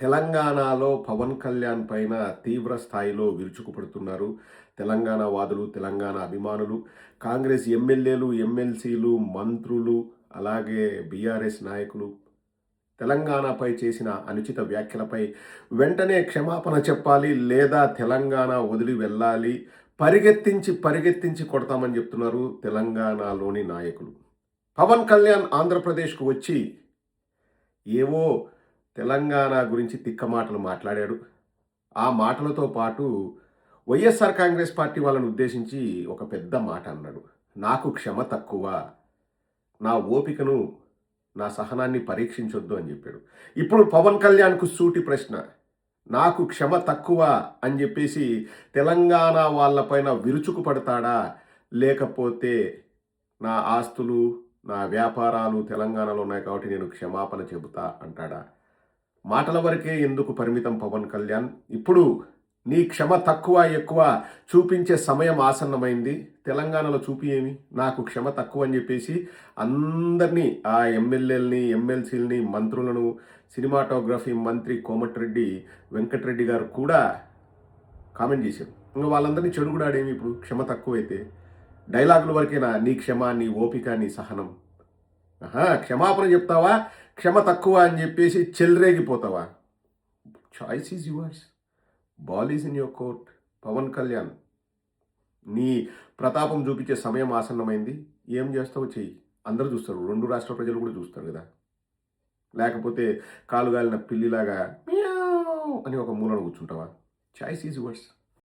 తెలంగాణలో పవన్ కళ్యాణ్ పైన తీవ్ర స్థాయిలో విరుచుకుపడుతున్నారు. తెలంగాణ వాదులు తెలంగాణ అభిమానులు కాంగ్రెస్ ఎమ్మెల్యేలు ఎమ్మెల్సీలు మంత్రులు అలాగే బీఆర్ఎస్ నాయకులు తెలంగాణపై చేసిన అనుచిత వ్యాఖ్యలపై వెంటనే క్షమాపణ చెప్పాలి లేదా తెలంగాణ వదిలి వెళ్ళాలి పరిగెత్తించి పరిగెత్తించి కొడతామని చెప్తున్నారు తెలంగాణలోని నాయకులు. పవన్ కళ్యాణ్ ఆంధ్రప్రదేశ్కు వచ్చి ఏవో తెలంగాణ గురించి తిక్క మాటలు మాట్లాడాడు. ఆ మాటలతో పాటు వైఎస్ఆర్ కాంగ్రెస్ పార్టీ వాళ్ళని ఉద్దేశించి ఒక పెద్ద మాట అన్నాడు. నాకు క్షమ తక్కువ. నా ఓపికను నా సహనాన్ని పరీక్షించొద్దు అని చెప్పాడు. ఇప్పుడు పవన్ కళ్యాణ్కు సూటి ప్రశ్న. నాకు క్షమ తక్కువ అని చెప్పేసి తెలంగాణ వాళ్ళపైన విరుచుకు పడతాడా? లేకపోతే నా ఆస్తులు నా వ్యాపారాలు తెలంగాణలో ఉన్నాయి కాబట్టి నేను క్షమాపణ చెబుతా అంటాడా? మాటల వరకే ఎందుకు పరిమితం పవన్ కళ్యాణ్? ఇప్పుడు నీ క్షమ తక్కువ ఎక్కువ చూపించే సమయం ఆసన్నమైంది. తెలంగాణలో చూపి ఏమి? నాకు క్షమ తక్కువ అని చెప్పేసి అందరినీ ఆ ఎమ్మెల్యేలని ఎమ్మెల్సీలని మంత్రులను సినిమాటోగ్రఫీ మంత్రి కోమటిరెడ్డి వెంకటరెడ్డి గారు కూడా కామెంట్ చేశారు. ఇంకా వాళ్ళందరినీ చెడు కూడా ఇప్పుడు? క్షమ తక్కువైతే. డైలాగుల వరకేనా? నీ క్షమ నీ ఓపిక నీ సహనం. క్షమాపణ చెప్తావా? క్షమ తక్కువ అని చెప్పేసి చెల్రేగిపోతావా? Choice is yours ball is in your court Pawan Kalyan నీ ప్రతాపం చూపించే సమయం ఆసన్నమైంది. ఏం చేస్తావో చెయ్యి. అందరూ చూస్తారు. రెండు రాష్ట్ర ప్రజలు కూడా చూస్తారు కదా. లేకపోతే కాలుగాలిన పిల్లిలాగా అని ఒక మూలన కూర్చుంటావా? Choice is words